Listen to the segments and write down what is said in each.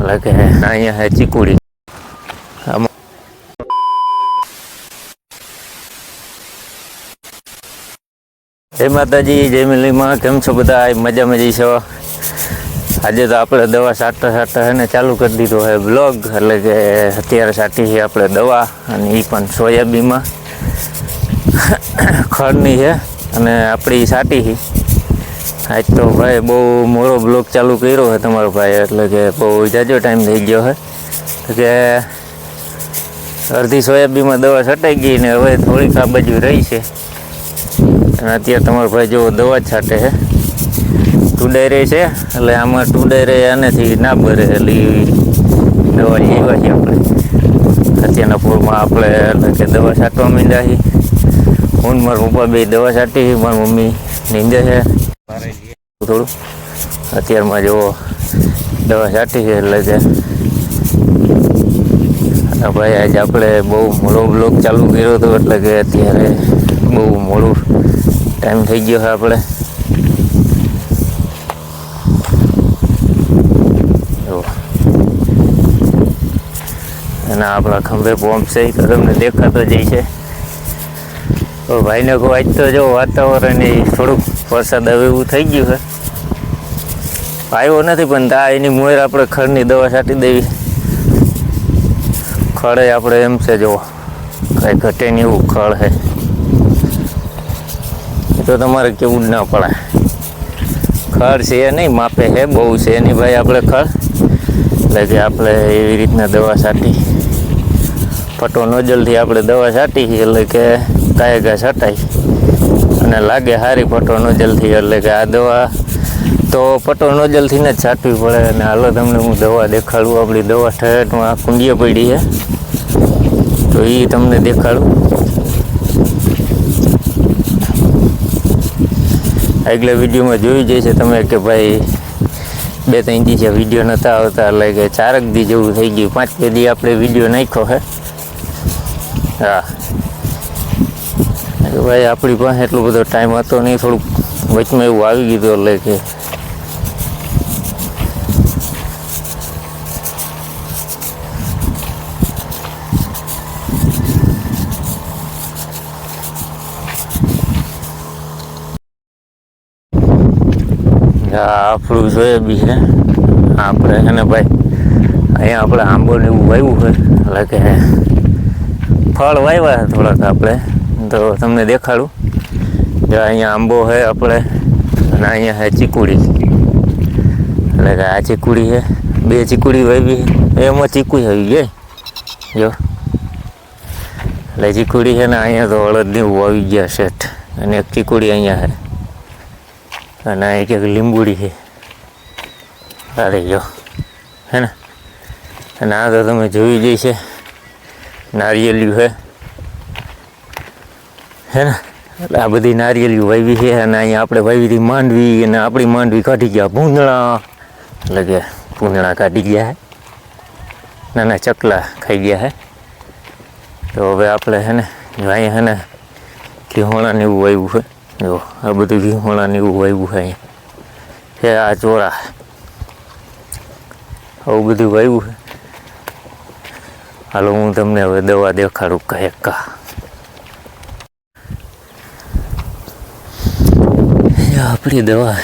એટલે કે અહીંયા હે ચીકુડી. જય માતાજી જય મિલીમાં કેમ છો બધા? મજા મજી છો? આજે તો આપણે દવા સાટતા સાટતા એને ને ચાલુ કરી દીધો હે બ્લોગ એટલે કે અત્યારે સાટી છે આપણે દવા અને એ પણ સોયાબીનમાં. ખડની છે અને આપણી સાટી છે આજ તો ભાઈ બહુ મોરો બ્લોગ ચાલુ કર્યો છે તમારો ભાઈ, એટલે કે બહુ જાજો ટાઈમ થઈ ગયો છે. કે અડધી સોયાબીનમાં દવા છટાઈ ગઈ ને હવે થોડીક આ બાજુ રહી છે. અને અત્યારે તમારો ભાઈ જો દવા છાંટે છે. ટુડાઈ છે, એટલે આમાં ટુડાઈ આનેથી ના ભરે, એટલે દવા લેવા છે આપણે. અત્યારના પૂરમાં આપણે, એટલે કે દવા છાંટવા માંડ્યા છીએ. હું મારા પપ્પા બે દવા છાંટી મારી મમ્મી નીંદે છે. થોડું. અત્યારમાં જો દવા છાંટી છે એટલે કે ભાઈ આજે આપણે બહુ મોડો બ્લોગ ચાલુ કર્યો હતો, એટલે કે અત્યારે બહુ મોડું ટાઈમ થઈ ગયો છે આપણે. અને આપણા ખંભે બોમ્બ છે, એ તમને દેખાતો જાય છે. તો ભાઈને કહું, આજ તો જો વાતાવરણ થોડુંક વરસાદ હવે એવું થઈ ગયું છે. આવ્યો નથી, પણ તા એની મોર આપણે ખડની દવા છાંટી દેવી. ખડે આપણે એમ છે, જો કાંઈ ઘટે નહીં એવું ખડ છે. તો તમારે કેવું જ ના પડે ખડ છે એ નહીં, માપે છે, બહુ છે એની ભાઈ આપણે ખડ એટલે કે આપણે એવી રીતના દવા છાંટી. ફટો નોજલથી આપણે દવા છાંટી, એટલે કે કાંઈ ઘા છટાય. અને લાગે સારી પટો નોજલથી એટલે કે આ દવા તો પટો નોજલથી ને જ છાંટવી પડે. અને હાલો તમને હું દવા દેખાડું. આપણી દવા ઠેઠમાં કુંડીએ પડી છે. તો એ તમને દેખાડું. આગલા વિડીયોમાં જોઈ જશે તમે કે ભાઈ બે ત્રણ દી છે વીડિયો નહોતા આવતા. એટલે કે ચારક દી જેવું થઈ ગયું. પાંચ બે દી આપણે વીડિયો નાખ્યો હે હા. કે ભાઈ, આપણી પાસે એટલો બધો ટાઈમ હતો નહીં, થોડુંક વચમાં એવું આવી ગયું એટલે કે આપણું જોઈએ છે આપણે અને ભાઈ, અહીંયા આપણે આંબો ને એવું વાવ્યું હોય એટલે કે ફળ વાવ્યા થોડાક આપણે. તો તમને દેખાડું. જો અહીંયા આંબો છે આપણે, અને અહીંયા છે ચીકુડી. એટલે કે આ ચીકુડી છે બે ચીકુડી વાવી એમાં ચીકુ આવી ગઈ. જો. એટલે ચીકુડી છે ને અહીંયા તો હળદની વાવી ગયા શેઠ. અને એક ચીકુડી અહીંયા છે અને એક એક લીંબુડી છે અરે જો હે ને? અને આ તો તમે જોઈ જઈ છે. નારિયેલિયું છે હે ને? એટલે આ બધી નારિયેલિયું વાવી છે અને અહીંયા આપણે વાવી માંડવી અને આપણી માંડવી કાઢી ગયા ભૂંદણા એટલે કે ભૂંદણા કાઢી ગયા હે. નાના ચકલા ખાઈ ગયા હે. તો હવે આપણે હે ને અહીંયા હે ને ઘીહોણાને એવું વાવ્યું છે. જો, આ બધું ઘીહોણાને એવું વાવ્યું છે અહીંયા. છે આ ચોરા. આવું બધું વાવ્યું છે. હાલો હું તમને હવે દવા દેખાડું કહે કા. આપણી દવા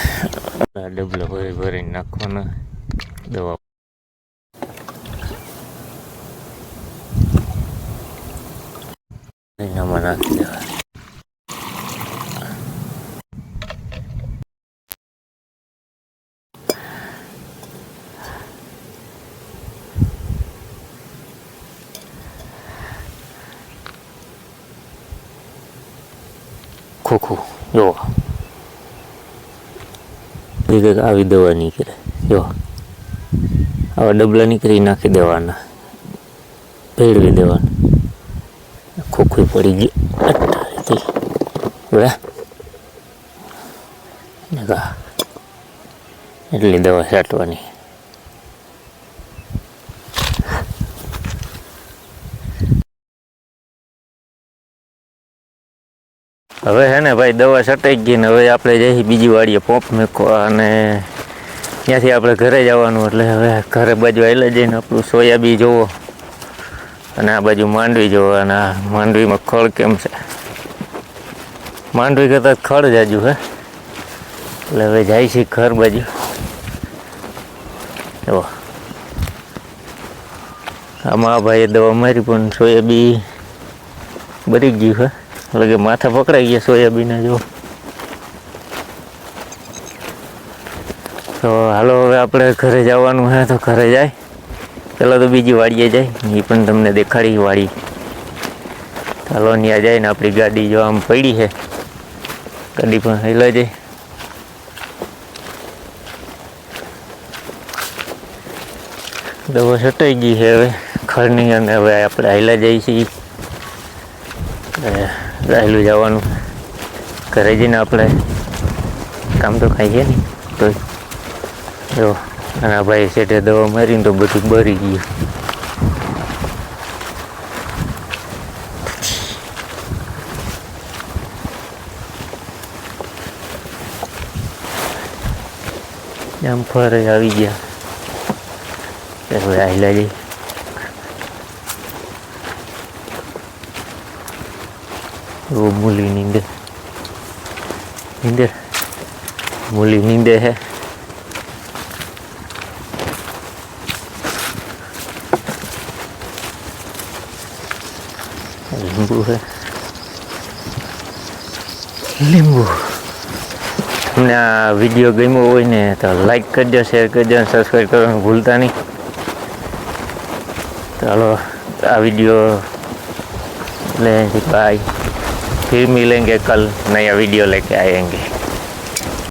આ ડબલો ભરી ભરીને નાખવાના દવા એનામાં નાખી દેવા ખોખું જો કંઈક આવી દવા નીકળે. જો. આવા ડબલા નીકળી નાખી દેવાના. ભેળવી દેવાના. ખોખું પડી ગયું. અટ્ટારેથી વે. એટલી દવા છાંટવાની. હવે હે ને ભાઈ, દવા છટાઈ ગઈ ને હવે આપણે જઈએ બીજી વાડીએ પોપ મૂકવા અને ત્યાંથી આપણે ઘરે જવાનું એટલે હવે ઘરે બાજુ આવેલા જઈને આપણું સોયાબી જોવો અને આ બાજુ માંડવી જોવો અને આ માંડવીમાં ખળ કેમ છે? માંડવી કરતાં ખળ જાજુ હે. એટલે હવે જાય છે ઘર બાજુ. એવો આમાં ભાઈએ દવા મારી પણ સોયાબી બરી ગયું હે. એટલે કે માથા પકડાઈ ગયા સોયાબીન જો. તો હાલો હવે આપણે ઘરે જવાનું હે તો ઘરે જાય. પેલા તો બીજી વાડીએ જાય. એ પણ તમને દેખાડી વાડી. હાલો ત્યાં જાય ને આપણી ગાડી જો આમ પડી છે. ગાડી પણ હેલા જાય. દવા છટાઈ ગઈ છે હવે. ખરની અને હવે આપણે હેલા જઈએ છીએ રાહેલું જવાનું. ઘરે જઈને આપણે કામ તો ખાઈ છે ને તો જો અને ભાઈ સેટે દવા મારીને તો બધું બરી ગયું. આમ ફરે આવી ગયા. એ હવે આવેલા જઈ એવો મૂલી નીંદે નીંદે મૂલી નીંદે હે લીંબુ હે લીંબુ તમને આ વીડિયો ગમ્યો હોય ને તો લાઈક કરજો શેર કરજો અને સબસ્ક્રાઈબ કરવાનું ભૂલતા નહીં. ચાલો, આ વીડિયો લે બાય फिर मिलेंगे कल नया वीडियो लेके आएंगे